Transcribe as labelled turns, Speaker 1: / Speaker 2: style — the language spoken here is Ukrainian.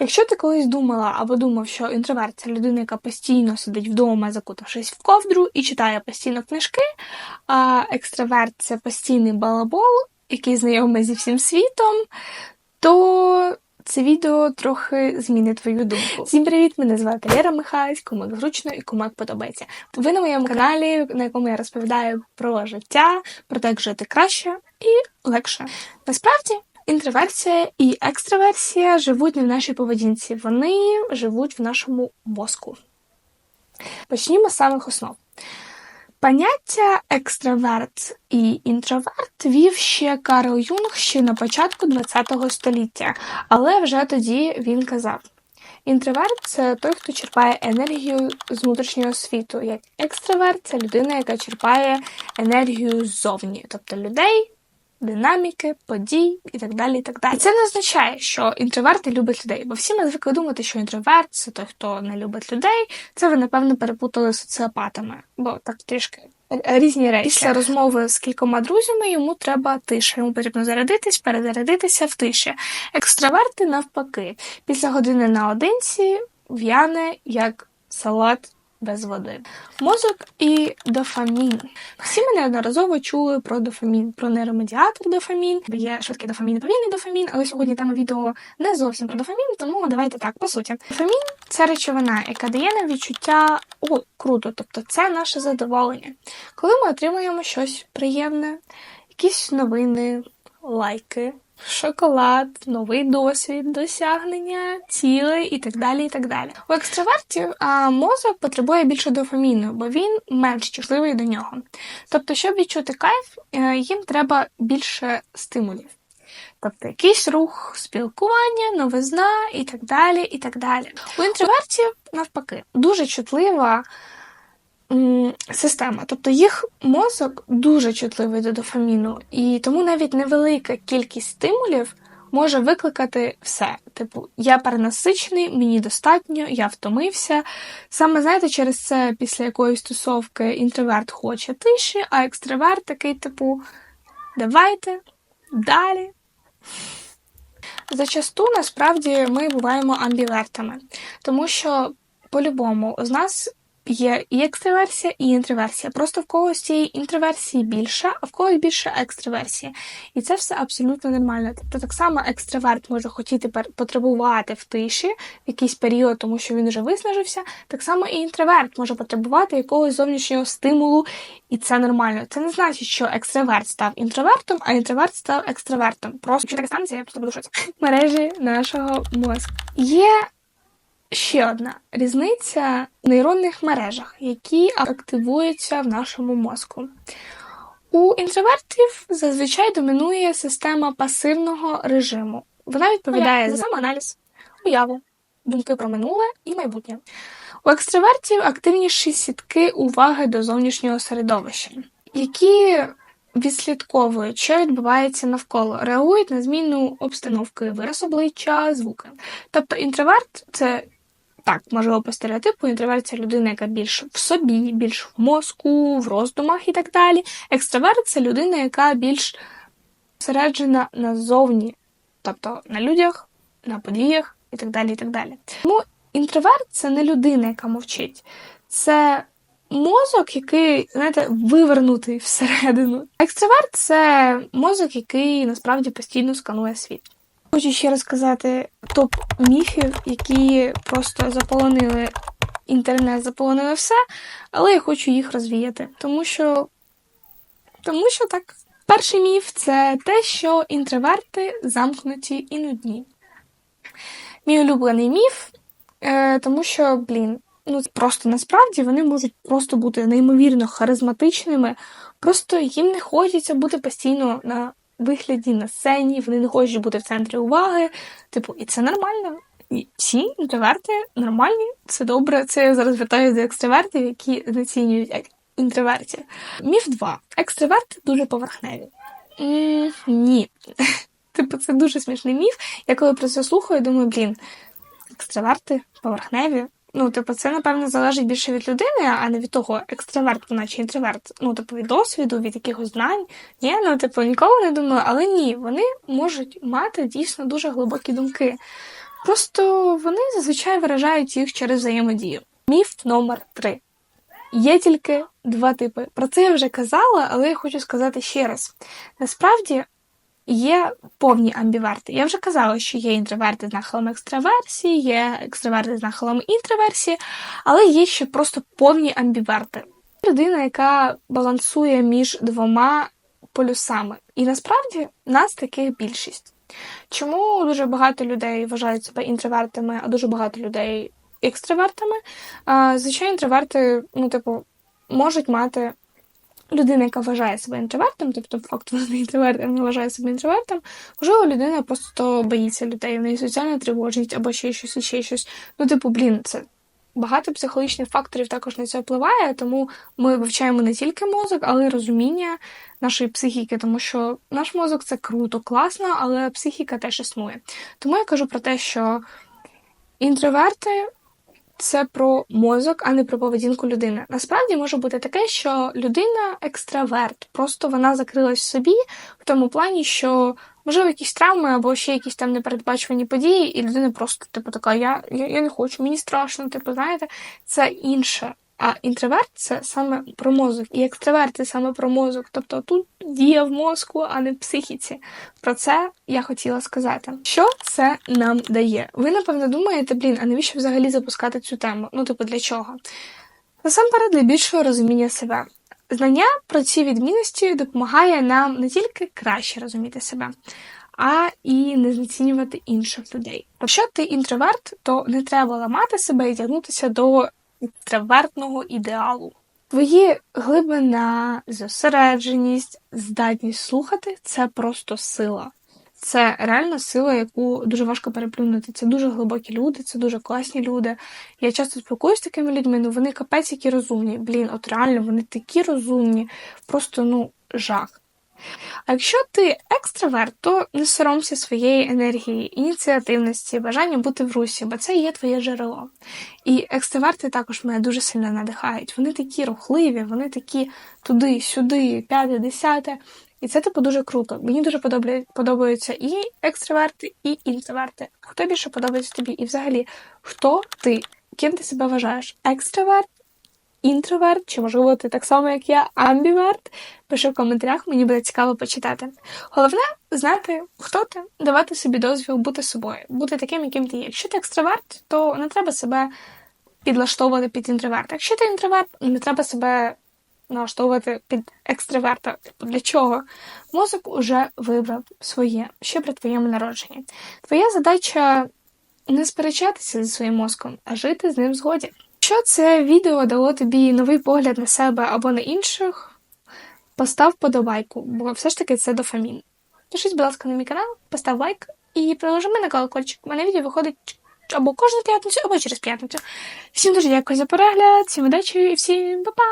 Speaker 1: Якщо ти колись думала або думав, що інтроверт це людина, яка постійно сидить вдома, закутавшись в ковдру і читає постійно книжки, а екстраверт це постійний балабол, який знайомий зі всім світом, то це відео трохи змінить твою думку. Всім привіт! Мене звати Лера Михайлович, кому зручно і кому як подобається. Ви на моєму каналі, на якому я розповідаю про життя, про те, як жити краще і легше. Насправді. Інтроверсія і екстраверсія живуть не в нашій поведінці, вони живуть в нашому мозку. Почнімо з самих основ. Поняття екстраверт і інтроверт вів ще Карл Юнг ще на початку ХХ століття, але вже тоді він казав: інтроверт це той, хто черпає енергію з внутрішнього світу, як екстраверт це людина, яка черпає енергію ззовні, тобто людей динаміки, подій і так далі. І так далі. І це не означає, що інтроверт не любить людей, бо всі ми звикли думати, що інтроверт це той, хто не любить людей. Це ви, напевно, перепутали з соціопатами, бо так трішки. Різні речі. Після розмови з кількома друзями йому треба тиша. Йому потрібно зарядитись, перезарядитися в тиші. Екстраверти навпаки. Після години наодинці в'яне як салат без води. Мозок і дофамін. Всі ми неодноразово чули про дофамін, про нейромедіатор дофамін. Є швидкий дофамін і повільний дофамін, але сьогодні тема відео не зовсім про дофамін, тому давайте так, по суті. Дофамін це речовина, яка дає нам відчуття о, круто, тобто це наше задоволення. Коли ми отримуємо щось приємне, якісь новини, лайки шоколад, новий досвід, досягнення, цілей і так далі. і так далі. У екстравертів а, мозок потребує більше дофаміну, бо він менш чутливий до нього. Тобто, щоб відчути кайф, е, їм треба більше стимулів. Тобто якийсь рух, спілкування, новизна і так далі. і так далі. У інтровертів, навпаки, дуже чутлива система. Тобто їх мозок дуже чутливий до дофаміну, і тому навіть невелика кількість стимулів може викликати все. Типу, я перенасичений, мені достатньо, я втомився. Саме знаєте, через це після якоїсь тусовки інтроверт хоче тиші, а екстраверт такий, типу, давайте далі. Зачасту насправді ми буваємо амбівертами, тому що по-любому з нас Є і екстраверсія, і інтроверсія. Просто в когось цієї інтроверсії більше, а в когось більше екстраверсія. І це все абсолютно нормально. Тобто так само екстраверт може хотіти потребувати в тиші в якийсь період, тому що він вже виснажився. Так само і інтроверт може потребувати якогось зовнішнього стимулу, і це нормально. Це не значить, що екстраверт став інтровертом, а інтроверт став екстравертом. Просто таке станеться, я просто буду шоці. мережі нашого мозку. Є Ще одна різниця в нейронних мережах, які активуються в нашому мозку. У інтровертів зазвичай домінує система пасивного режиму. Вона відповідає за самоаналіз, уяву, думки про минуле і майбутнє. У екстравертів активніші сітки уваги до зовнішнього середовища, які відслідковують, що відбувається навколо, реагують на зміну обстановки, вираз обличчя, звуки. Тобто інтроверт це так, можливо, по стереотипу інтроверт це людина, яка більш в собі, більш в мозку, в роздумах і так далі. Екстраверт це людина, яка більш зосереджена назовні, тобто на людях, на подіях і так далі. і так далі. Тому інтроверт це не людина, яка мовчить. Це мозок, який, знаєте, вивернутий всередину. Екстраверт це мозок, який насправді постійно сканує світ. Хочу ще розказати топ міфів, які просто заполонили інтернет, заполонили все, але я хочу їх розвіяти. Тому що тому що так. Перший міф це те, що інтроверти замкнуті і нудні. Мій улюблений міф, е, тому що, блін, ну просто насправді вони можуть просто бути неймовірно харизматичними, просто їм не хочеться бути постійно на вигляді на сцені, вони не хочуть бути в центрі уваги. Типу, і це нормально. Всі інтроверти нормальні, це добре. Це я зараз звертаюся до екстравертів, які знецінюють інтровертів. Міф 2. Екстраверти дуже поверхневі. М-м, Ні. Типу, це дуже смішний міф. Я коли про це слухаю, думаю, блін, екстраверти поверхневі. Ну, типу, це, напевно, залежить більше від людини, а не від того, екстраверт вона чи інтроверт. Ну, типу, від досвіду, від якихось знань. Ні, ну, типу, ніколи не думаю, але ні, вони можуть мати дійсно дуже глибокі думки. Просто вони зазвичай виражають їх через взаємодію. Міф номер три. Є тільки два типи. Про це я вже казала, але я хочу сказати ще раз. Насправді є повні амбіверти. Я вже казала, що є інтроверти з нахилом екстраверсії, є екстраверти з нахилом інтроверсії, але є ще просто повні амбіверти. Людина, яка балансує між двома полюсами. І насправді нас таких більшість. Чому дуже багато людей вважають себе інтровертами, а дуже багато людей екстравертами? Звичайно, інтроверти, ну, типу, можуть мати людина, яка вважає себе інтровертом, тобто факт вона не інтроверт, а не вважає себе інтровертом, можливо, людина просто боїться людей, в неї соціальна тривожність або ще щось, ще щось. Ну, типу, блін, це багато психологічних факторів також на це впливає, тому ми вивчаємо не тільки мозок, але й розуміння нашої психіки, тому що наш мозок це круто, класно, але психіка теж існує. Тому я кажу про те, що інтроверти. Це про мозок, а не про поведінку людини. Насправді може бути таке, що людина екстраверт, просто вона закрилась в собі в тому плані, що можливо якісь травми або ще якісь там непередбачувані події, і людина просто типу така: я, я, я не хочу, мені страшно, типу, знаєте, це інше. А інтроверт це саме про мозок, і екстраверт це саме про мозок. Тобто тут дія в мозку, а не в психіці. Про це я хотіла сказати. Що це нам дає? Ви напевно думаєте, блін, а навіщо взагалі запускати цю тему? Ну, типу, для чого? Насамперед, для більшого розуміння себе. Знання про ці відмінності допомагає нам не тільки краще розуміти себе, а і не знецінювати інших людей. Якщо ти інтроверт, то не треба ламати себе і тягнутися до інтровертного ідеалу. Твої глибина, зосередженість, здатність слухати це просто сила. Це реальна сила, яку дуже важко переплюнути. Це дуже глибокі люди, це дуже класні люди. Я часто спілкуюся з такими людьми, ну вони капець які розумні. Блін, от реально вони такі розумні, просто ну жах. А якщо ти екстраверт, то не соромся своєї енергії, ініціативності, бажання бути в русі, бо це є твоє джерело. І екстраверти також мене дуже сильно надихають. Вони такі рухливі, вони такі туди, сюди, п'яте, десяте. І це типу дуже круто. Мені дуже подобаються і екстраверти, і інтроверти. Хто більше подобається тобі? І взагалі, хто ти? Ким ти себе вважаєш? Екстраверт, інтроверт, чи, можливо, ти так само, як я, амбіверт. Пиши в коментарях, мені буде цікаво почитати. Головне знати, хто ти, давати собі дозвіл бути собою, бути таким, яким ти є. Якщо ти екстраверт, то не треба себе підлаштовувати під інтроверта. Якщо ти інтроверт, не треба себе налаштовувати під екстраверта. Типу, для чого? Мозок уже вибрав своє ще при твоєму народженні. Твоя задача не сперечатися зі своїм мозком, а жити з ним згоді. Якщо це відео дало тобі новий погляд на себе або на інших, постав подобайку, бо все ж таки це дофамін. Пишіть, будь ласка, на мій канал, постав лайк і приложи на колокольчик. У мене відео виходить або кожну п'ятницю, або через п'ятницю. Всім дуже дякую за перегляд, всім удачі і всім па-па!